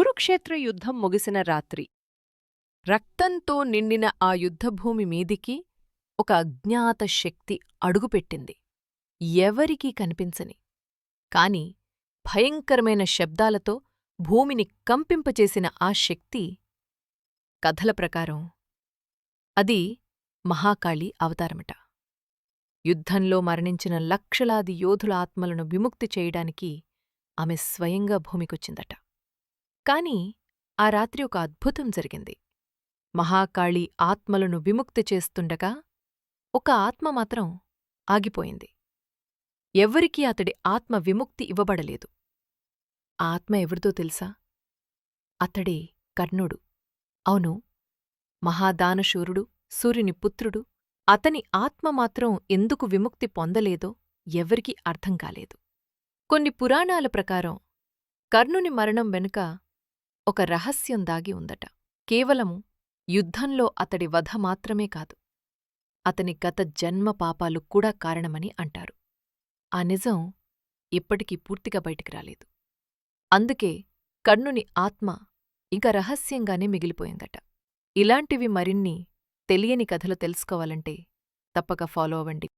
కురుక్షేత్ర యుద్ధం ముగిసిన రాత్రి రక్తంతో నిండిన ఆ యుద్ధభూమి మీదికి ఒక అజ్ఞాత శక్తి అడుగుపెట్టింది. ఎవరికీ కనిపించని కాని భయంకరమైన శబ్దాలతో భూమిని కంపింపచేసిన ఆ శక్తి కథల ప్రకారం అది మహాకాళి అవతారమట. యుద్ధంలో మరణించిన లక్షలాది యోధుల ఆత్మలను విముక్తి చేయడానికి ఆమె స్వయంగా భూమికొచ్చిందట. కాని ఆ రాత్రి ఒక అద్భుతం జరిగింది. మహాకాళి ఆత్మలను విముక్తి చేస్తుండగా ఒక ఆత్మ మాత్రం ఆగిపోయింది. ఎవ్వరికీ అతడి ఆత్మ విముక్తి ఇవ్వబడలేదు. ఆ ఆత్మ ఎవరిదో తెలుసా? అతడే కర్ణుడు. అవును మహాదానశూరుడు సూర్యుని పుత్రుడు అతని ఆత్మ మాత్రం ఎందుకు విముక్తి పొందలేదో ఎవరికీ అర్థం కాలేదు. కొన్ని పురాణాల ప్రకారం కర్ణుని మరణం వెనుక ఒక రహస్యం దాగి ఉందట. కేవలం యుద్ధంలో అతడి వధ మాత్రమే కాదు అతని గత జన్మ పాపాలు కూడా కారణమని అంటారు. ఆ నిజం ఇప్పటికీ పూర్తిగా బయటికి రాలేదు. అందుకే కర్ణుని ఆత్మ ఇక రహస్యంగానే మిగిలిపోయిందట. ఇలాంటివి మరిన్ని తెలియని కథలు తెలుసుకోవాలంటే తప్పక ఫాలో అవ్వండి.